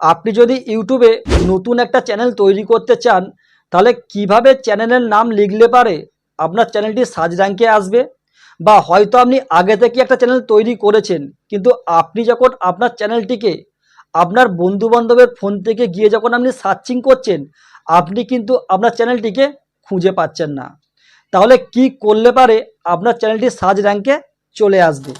আপনি যদি ইউটিউবে নতুন একটা চ্যানেল তৈরি করতে চান, তাহলে কীভাবে চ্যানেলের নাম লিখলে পারে আপনার চ্যানেলটি সাজ র্যাঙ্কে আসবে? বা হয়তো আপনি আগে থেকে একটা চ্যানেল তৈরি করেছেন, কিন্তু আপনি যখন আপনার চ্যানেলটিকে আপনার বন্ধু বান্ধবের ফোন থেকে গিয়ে যখন আপনি সার্চিং করছেন, আপনি কিন্তু আপনার চ্যানেলটিকে খুঁজে পাচ্ছেন না। তাহলে কি করলে পারে আপনার চ্যানেলটি সার্চ র্যাঙ্কে চলে আসবে?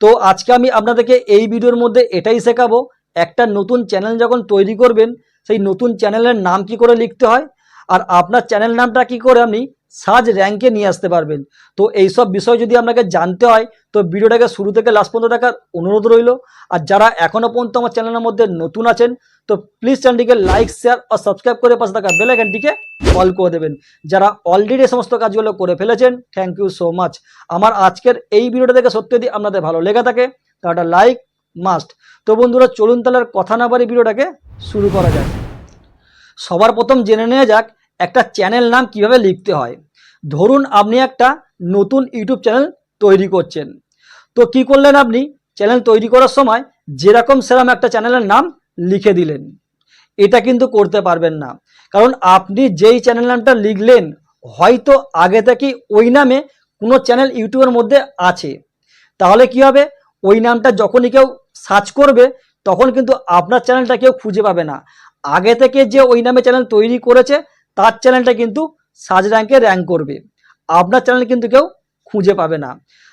তো আজকে আমি আপনাদেরকে এই ভিডিওর মধ্যে এটাই শেখাবো একটা নতুন চ্যানেল যখন তৈরি করবেন, সেই নতুন চ্যানেলের নাম কি করে লিখতে হয়? আর আপনার চ্যানেল নামটা কি করে আপনি সার্চ র্যাঙ্কে নিয়ে আসতে পারবেন? তো এই সব বিষয় যদি আপনাকে জানতে হয়, তো ভিডিওটাকে শুরু থেকে লাস্ট পর্যন্ত দেখার অনুরোধ রইল। আর যারা এখনও পর্যন্ত আমার চ্যানেলের মধ্যে নতুন আছেন, তো প্লিজ চ্যানেলটিকে লাইক শেয়ার আর সাবস্ক্রাইব করে পাশে থাকা বেল আইকনটিকে অল করে দেবেন। যারা অলরেডি সমস্ত কাজগুলো করে ফেলেছেন থ্যাংক ইউ সো মাচ আমার আজকের এই ভিডিওটা দেখে সত্যি যদি আপনাদের ভালো লেগে থাকে, তাহলে লাইক মাস্ট। তো বন্ধুরা, চলুন তাহলে আর কথা না বাড়ি ভিডিওটাকে শুরু করা যাক। সবার প্রথম জেনে নেওয়া যাক একটা চ্যানেল নাম কীভাবে লিখতে হয়। ধরুন, আপনি একটা নতুন ইউটিউব চ্যানেল তৈরি করছেন। তো কি করলেন আপনি? চ্যানেল তৈরি করার সময় যেরকম সেরকম একটা চ্যানেলের নাম লিখে দিলেন। এটা কিন্তু করতে পারবেন না। কারণ আপনি যেই চ্যানেল নামটা লিখলেন, হয়তো আগে থেকে ওই নামে কোনো চ্যানেল ইউটিউবের মধ্যে আছে। তাহলে কি হবে? ওই নামটা যখনই কেউ সার্চ করবে, তখন কিন্তু আপনার চ্যানেলটা কেউ খুঁজে পাবে না। আগে থেকে যে ওই নামে চ্যানেল তৈরি করেছে, তার চ্যানেলটা কিন্তু সার্চ র্যাঙ্কে র্যাঙ্ক করবে। আপনার চ্যানেল কিন্তু কেউ খুঁজে পাবে না।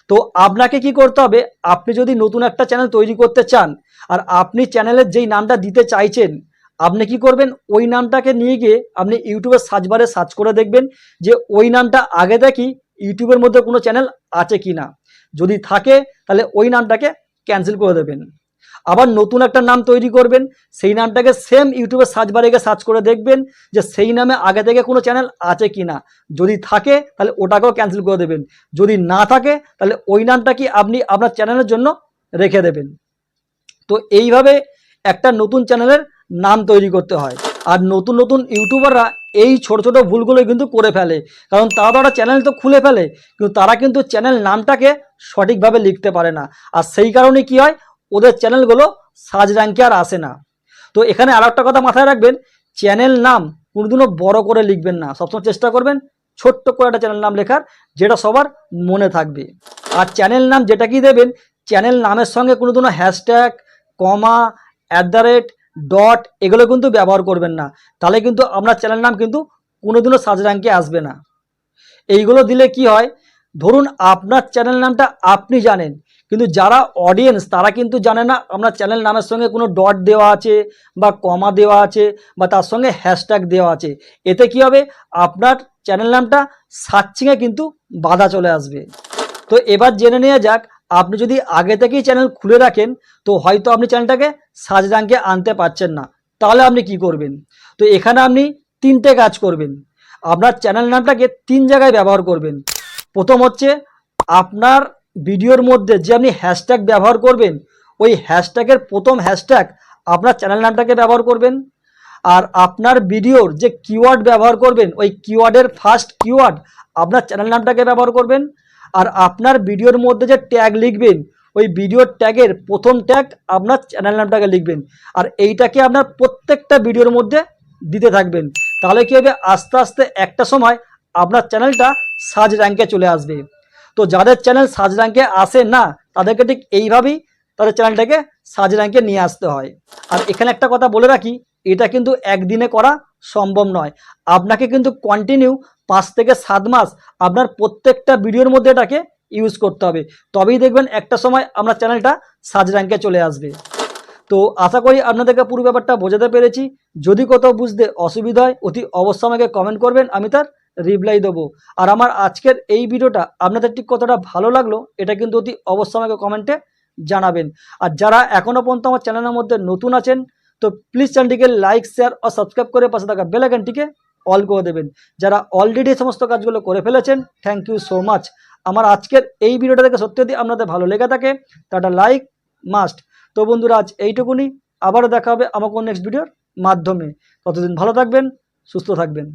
তো আপনাকে কি করতে হবে, আপনি যদি নতুন একটা চ্যানেল তৈরি করতে চান, আর আপনি চ্যানেলের যেই নামটা দিতে চাইছেন, আপনি কি করবেন, ওই নামটাকে নিয়ে গিয়ে আপনি ইউটিউবের সার্চ বারে সার্চ করে দেখবেন যে ওই নামটা আগে দেখি ইউটিউবের মধ্যে কোনো চ্যানেল আছে কি না যদি থাকে, তাহলে ওই নামটাকে ক্যান্সেল করে দেবেন। আবার নতুন একটা নাম তৈরি করবেন, সেই নামটাকে সেম ইউটিউবের সার্চ বারে গিয়ে সার্চ করে দেখবেন যে সেই নামে আগে থেকে কোনো চ্যানেল আছে কি না যদি থাকে, তাহলে ওটাকেও ক্যান্সেল করে দেবেন। যদি না থাকে, তাহলে ওই নামটা কি আপনি আপনার চ্যানেলের জন্য রেখে দেবেন। তো এইভাবে একটা নতুন চ্যানেলের নাম তৈরি করতে হয়। আর নতুন নতুন ইউটিউবাররা এই ছোট ছোট ভুলগুলো কিন্তু করে ফেলে। কারণ তারা তো একটা চ্যানেল তো খুলে ফেলে, কিন্তু তারা কিন্তু চ্যানেল নামটাকে সঠিকভাবে লিখতে পারে না। আর সেই কারণে কি হয়? ওদের চ্যানেলগুলো সার্চ র্যাঙ্কে আর আসে না। তো এখানে আর একটা কথা মাথায় রাখবেন চ্যানেল নাম কোনোদিনও বড় করে লিখবেন না। সবসময় চেষ্টা করবেন ছোট্ট করে একটা চ্যানেল নাম লেখার, যেটা সবার মনে থাকবে। আর চ্যানেল নাম যেটা কি দেবেন? চ্যানেল নামের সঙ্গে কোনোদিনও hashtag comma at the rate dot এগুলো কিন্তু ব্যবহার করবেন না। তাহলে কিন্তু আপনার চ্যানেল নাম কিন্তু কোনোদিনও সার্চ র্যাঙ্কে আসবে না। এইগুলো দিলে কি হয়? ধরুন আপনার চ্যানেল নামটা আপনি জানেন, কিন্তু যারা অডিয়েন্স তারা কিন্তু জানে না আপনার চ্যানেল নামের সঙ্গে কোনো ডট দেওয়া আছে বা কমা দেওয়া আছে বা তার সঙ্গে হ্যাশট্যাগ দেওয়া আছে। এতে কি হবে? আপনার চ্যানেল নামটা সার্চিংয়ে কিন্তু বাধা চলে আসবে। তো এবার জেনে নেওয়া যাক আপনি যদি আগে থেকেই চ্যানেল খুলে রাখেন, তো হয়তো আপনি চ্যানেলটাকে সার্চ র্যাঙ্কে আনতে পারছেন না। তাহলে আপনি কি করবেন? তো এখানে আপনি তিনটে কাজ করবেন। আপনার চ্যানেল নামটাকে তিন জায়গায় ব্যবহার করবেন। প্রথম হচ্ছে, আপনার ভিডিওর মধ্যে যে আপনি হ্যাশট্যাগ ব্যবহার করবেন, ওই হ্যাশট্যাগের প্রথম হ্যাশট্যাগ আপনার চ্যানেল নামটাকে ব্যবহার করবেন। আর আপনার ভিডিওর যে কিওয়ার্ড ব্যবহার করবেন, ওই কিওয়ার্ডের ফার্স্ট কিওয়ার্ড আপনার চ্যানেল নামটাকে ব্যবহার করবেন। আর আপনার ভিডিওর মধ্যে যে ট্যাগ লিখবেন, ওই ভিডিওর ট্যাগের প্রথম ট্যাগ আপনার চ্যানেল নামটাকে লিখবেন। আর এইটাকে আপনার প্রত্যেকটা ভিডিওর মধ্যে দিতে থাকবেন। তাহলে কী হবে? আস্তে আস্তে একটা সময় আপনার চ্যানেলটা সাজ র্যাঙ্কে চলে আসবে। তো যাদের চ্যানেল সাজ র্যাঙ্কে আসে না, তাদেরকে ঠিক এইভাবেই তাদের চ্যানেলটাকে সাজ র্যাঙ্কে নিয়ে আসতে হয়। আর এখানে একটা কথা বলে রাখি এটা কিন্তু একদিনে করা সম্ভব নয়। আপনাকে কিন্তু কন্টিনিউ পাঁচ থেকে সাত মাস আপনার প্রত্যেকটা ভিডিওর মধ্যে এটাকে ইউজ করতে হবে। তবেই দেখবেন একটা সময় আপনার চ্যানেলটা সাজ র্যাঙ্কে চলে আসবে। তো আশা করি আপনাদেরকে পুরো ব্যাপারটা বোঝাতে পেরেছি। যদি কোথাও বুঝতে অসুবিধা হয়, অতি অবশ্যই আমাকে কমেন্ট করবেন, আমি তার রিপ্লাই দেবো। আর আমার আজকের এই ভিডিওটা আপনাদের ঠিক কতটা ভালো লাগল, এটা কিন্তু অতি অবশ্যই আমাকে কমেন্টে জানাবেন। আর যারা এখনও পর্যন্ত আমার চ্যানেলের মধ্যে নতুন আছেন তো প্লিজ চ্যানেলটিকে লাইক শেয়ার ও সাবস্ক্রাইব করে পাশে থাকা বেল আইকনটিকে অল করে দেবেন। যারা অলরেডি সমস্ত কাজগুলো করে ফেলেছেন থ্যাংক ইউ সো মাচ আমার আজকের এই ভিডিওটা দেখে সত্যি যদি আপনাদের ভালো লেগে থাকে তাটা লাইক মাস্ট তো বন্ধুরা, আজ এইটুকুনি। আবার দেখা হবে আমাকে নেক্সট ভিডিওর মাধ্যমে। ততদিন ভালো থাকবেন, সুস্থ থাকবেন।